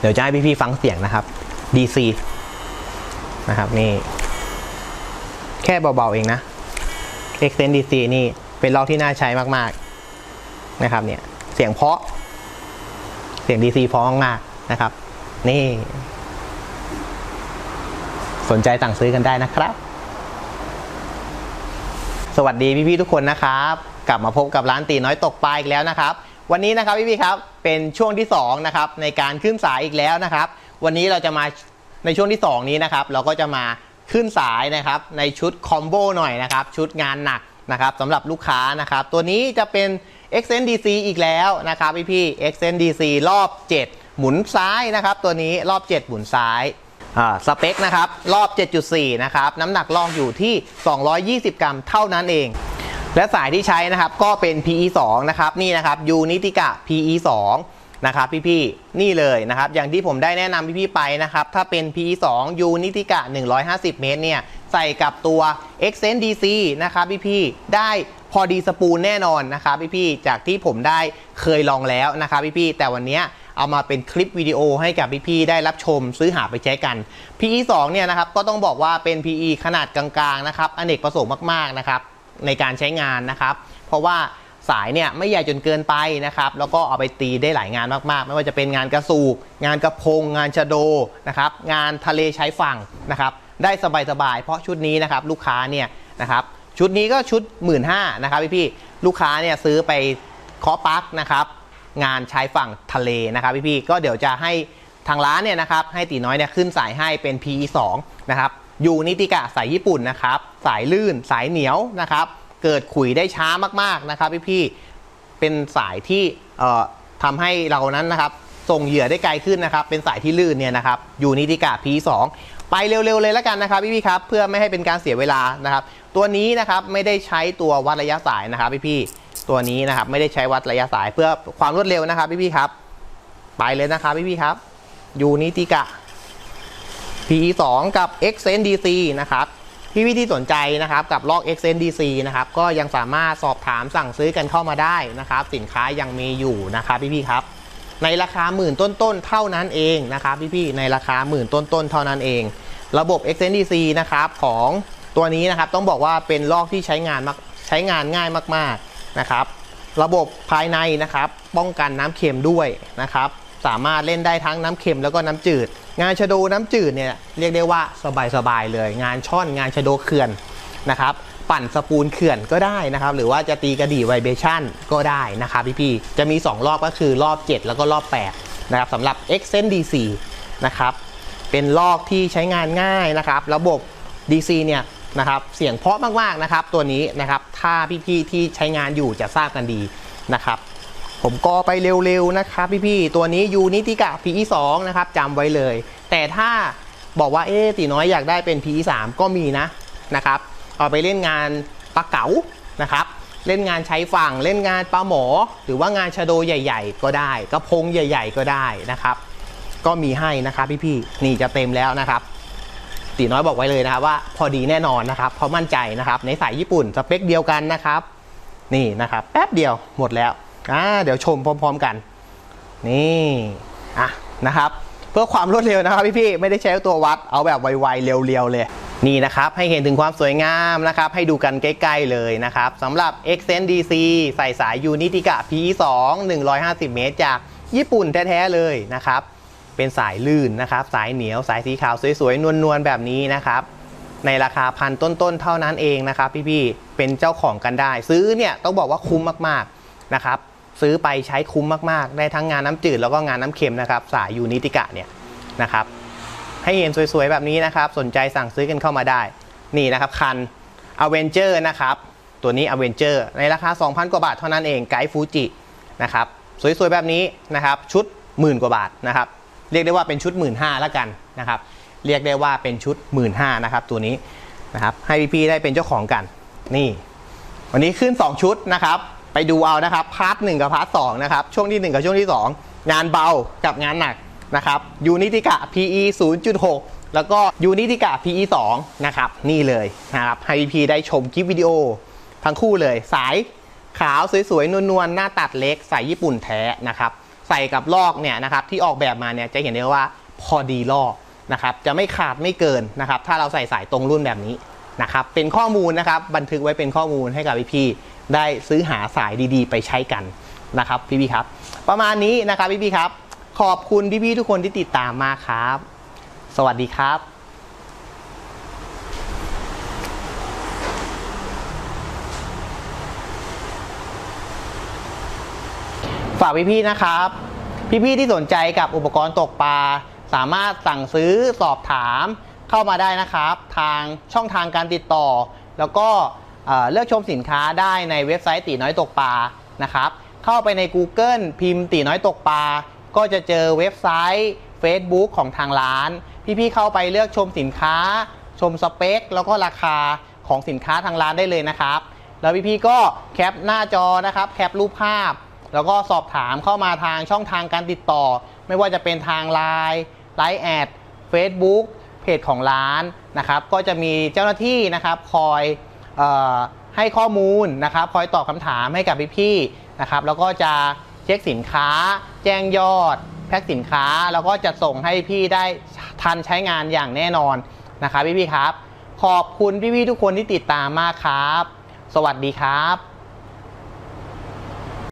เดี๋ยวจะให้พี่ๆฟังเสียงนะครับ DC นะครับนี่ แค่เบาๆเองนะ Extend DC นี่เป็นล็อกที่น่าใช้มากๆนะครับ เนี่ยเสียงเพาะ เสียง DC เพราะมากนะครับ นี่ สนใจสั่งซื้อกันได้นะครับ สวัสดีพี่ๆทุกคนนะครับ กลับมาพบกับร้านตีน้อยตกปลาอีกแล้วนะครับ วันนี้นะครับพี่ๆครับเป็นช่วงที่2นะครับในการขึ้นสายอีกแล้วนะครับ วันนี้เราจะมาในช่วงที่ 2 นี้นะครับ เราก็จะมาขึ้นสายนะครับในชุดคอมโบหน่อยนะครับ ชุดงานหนักนะครับสำหรับลูกค้านะครับ ตัวนี้จะเป็น XNDC อีกแล้วนะครับพี่ๆ Extend DC รอบ 7 หมุนซ้ายนะครับ ตัวนี้รอบ 7 หมุนซ้ายสเปคนะครับรอบ 7.4 นะครับ น้ำหนักลองอยู่ที่ 220 กรัมเท่านั้นเอง และสายที่ใช้นะครับก็เป็น PE 2 นะครับนี่นะครับยูนิติกะ PE 2 นะครับพี่ๆนี่เลยนะครับ อย่างที่ผมได้แนะนำพี่ๆไปนะครับ ถ้าเป็น PE 2 ยูนิติกะ 150 เมตรเนี่ย ใส่กับตัว Extend DC นะครับพี่ๆได้พอดีสปูลแน่นอนนะครับพี่ๆจากที่ผมได้เคยลองแล้วนะครับพี่ๆแต่วันนี้เอามาเป็นคลิปวิดีโอให้กับพี่ๆได้รับชมซื้อหาไปใช้กัน PE 2 เนี่ยนะครับก็ต้องบอกว่าเป็น PE ขนาดกลางๆนะครับอเนกประสงค์มากๆนะครับ ในการใช้งานนะครับ เพราะว่าสายเนี่ยไม่ใหญ่จนเกินไปนะครับ แล้วก็เอาไปตีได้หลายงานมากๆ ไม่ว่าจะเป็นงานกระสูกงานกระพง งานชะโดนะครับ งานทะเลใช้ฝั่งนะครับ ได้สบายๆ เพราะชุดนี้นะครับลูกค้าเนี่ยนะครับ ชุดนี้ก็ชุด 1 5ื่นนะครับพี่ๆลูกค้าเนี่ยซื้อไปเคาะปลั๊กนะครับงานชายฝั่งทะเลนะครับพี่ๆก็เดี๋ยวจะให้ทางร้านเนี่ยนะครับให้ตีน้อยเนี่ยขึ้นสายให้เป็น PE 2 นะครับ ยูนิติกะสายญี่ปุ่นนะครับ สายลื่นสายเหนียวนะครับ เกิดขุยได้ช้ามากๆนะครับพี่ๆเป็นสายที่ทำให้เรานั้นนะครับส่งเหยื่อได้ไกลขึ้นนะครับ เป็นสายที่ลื่นเนี่ยนะครับยูนิติกะ P2 ไปเร็วๆเลยแล้วกันนะครับพี่ๆครับ เพื่อไม่ให้เป็นการเสียเวลานะครับ ตัวนี้นะครับไม่ได้ใช้ตัววัดระยะสายนะครับพี่ๆตัวนี้นะครับไม่ได้ใช้วัดระยะสายเพื่อความรวดเร็วนะครับพี่ๆครับ ไปเลยนะครับพี่ๆครับยูนิติกะ PE 2กับ Xen DC นะครับพี่ๆที่สนใจนะครับกับลอก Xen DC นะครับก็ยังสามารถสอบถามสั่งซื้อกันเข้ามาได้นะครับ สินค้ายังมีอยู่นะครับพี่ๆครับ ในราคาหมื่นต้นๆเท่านั้นเองนะครับพี่ๆในราคาหมื่นต้นๆเท่านั้นเอง ระบบ Xen DC นะครับของตัวนี้นะครับต้องบอกว่าเป็นลอกที่ใช้งานมากใช้งานง่ายมากๆนะครับ ระบบภายในนะครับป้องกันน้ำเค็มด้วยนะครับ สามารถเล่นได้ทั้งน้ำเค็มแล้วก็น้ำจืด งานชะโดน้ำจืดเนี่ยเรียกได้ว่าสบายๆเลย งานช่อนงานชะโดเขื่อนนะครับปั่นสปูลเขื่อนก็ได้นะครับ หรือว่าจะตีกระดี่ไวเบชั่นก็ได้นะครับพี่ๆจะมี 2 รอบก็คือรอบ 7 แล้วก็รอบ 8 นะครับสำหรับ e x e n DC นะครับเป็นลอกที่ใช้งานง่ายนะครับ ระบบ DC เนี่ยนะครับเสียงเพราะมากๆนะครับ ตัวนี้นะครับถ้าพี่ๆที่ใช้งานอยู่จะทราบกันดีนะครับ ผมก็ไปเร็วๆนะครับพี่ๆตัวนี้ยูนิติกะ PE 2นะครับจำไว้เลย แต่ถ้าบอกว่าเอ๊ะตีน้อยอยากได้เป็น PE 3ก็มีนะนะครับ เอาไปเล่นงานปลาเก๋านะครับ เล่นงานใช้ฝั่งเล่นงานปลาหมอ หรือว่างานชะโดใหญ่ ๆ ก็ได้ กระพงใหญ่ ๆ ก็ได้นะครับ ก็มีให้นะครับพี่ๆนี่จะเต็มแล้วนะครับตีน้อยบอกไว้เลยนะครับว่าพอดีแน่นอนนะครับเพราะมั่นใจนะครับ ในสายญี่ปุ่นสเปคเดียวกันนะครับ นี่นะครับ แป๊บเดียวหมดแล้ว อ่าเดี๋ยวชมพร้อม ๆกัน นี่อะนะครับ เพื่อความรวดเร็วนะครับพี่ๆไม่ได้ใช้ตัววัดเอาแบบไวๆเร็วๆเลยนี่นะครับ ให้เห็นถึงความสวยงามนะครับ ให้ดูกันใกล้ๆเลยนะครับสำหรับ x e n DC ใส่สาย Unitica PE 2 150 เมตร จากญี่ปุ่นแท้ๆเลยนะครับ เป็นสายลื่นนะครับ สายเหนียวสายสีขาวสวยๆ นวลๆ แบบนี้นะครับ ในราคาพันต้นๆ เท่านั้นเองนะครับ พี่ๆ เป็นเจ้าของกันได้ ซื้อเนี่ยต้องบอกว่าคุ้มมากๆนะครับ ซื้อไปใช้คุ้มมากๆ ได้ทั้งงานน้ำจืดแล้วก็งานน้ำเค็มนะครับ สายยูนิติกะเนี่ยนะครับ ให้เห็นสวยๆ แบบนี้นะครับ สนใจสั่งซื้อกันเข้ามาได้ นี่นะครับ คัน a v e n g e r นะครับ ตัวนี้ a v e n g e r ในราคา 2,000 กว่าบาทเท่านั้นเองไกด์ฟูจินะครับ สวยๆ แบบนี้นะครับ ชุดหมื่นกว่าบาทนะครับ เรียกได้ว่าเป็นชุด1 5ื่นแล้วกันนะครับ เรียกได้ว่าเป็นชุด1 5ื่นห้านะครับ ตัวนี้นะครับ ให้พี่ๆได้เป็นเจ้าของกัน นี่ วันนี้ขึ้น 2 ชุดนะครับ ไปดูเอานะครับพาร์ทหกับพาร์ทสนะครับช่วงที่ 1 กับช่วงที่ 2 งานเบากับงานหนักนะครับยูนิติกะ PE 0.6 แล้วก็ยูนิติกะ PE 2นะครับนี่เลยนะครับให้พี่ได้ชมคลิปวิดีโอทั้งคู่เลยสายขาวสวยๆนวลๆหน้าตัดเล็กใสายญี่ปุ่นแท้นะครับใส่กับลอกเนี่ยนะครับที่ออกแบบมาเนี่ยจะเห็นได้ว่าพอดีลอกนะครับจะไม่ขาดไม่เกินนะครับถ้าเราใส่สายตรงรุ่นแบบนี้นะครับเป็นข้อมูลนะครับบันทึกไว้เป็นข้อมูลให้กับพี่ ได้ซื้อหาสายดีๆ ไปใช้กันนะครับพี่ๆครับ ประมาณนี้นะครับพี่ๆครับ ขอบคุณพี่ๆทุกคนที่ติดตามมาครับ สวัสดีครับฝากพี่ๆนะครับ พี่ๆที่สนใจกับอุปกรณ์ตกปลา สามารถสั่งซื้อสอบถามเข้ามาได้นะครับ ทางช่องทางการติดต่อ แล้วก็ เเลือกชมสินค้าได้ในเว็บไซต์ตีน้อยตกปลานะครับ เข้าไปใน Google พิมพ์ตีน้อยตกปลาก็จะเจอเว็บไซต์ Facebook ของทางร้าน พี่ๆเข้าไปเลือกชมสินค้า ชมสเปค แล้วก็ราคาของสินค้าทางร้านได้เลยนะครับ แล้วพี่ๆก็แคปหน้าจอนะครับ แคปรูปภาพ แล้วก็สอบถามเข้ามาทางช่องทางการติดต่อ ไม่ว่าจะเป็นทาง Line ไลน์แอด Facebook เพจของร้านนะครับ ก็จะมีเจ้าหน้าที่นะครับคอย ให้ข้อมูลนะครับคอยตอบคำถามให้กับพี่ๆนะครับแล้วก็จะเช็คสินค้า แจ้งยอด แพ็คสินค้า แล้วก็จะส่งให้พี่ได้ทันใช้งานอย่างแน่นอนนะครับพี่ๆครับ ขอบคุณพี่ๆทุกคนที่ติดตามมากครับ สวัสดีครับ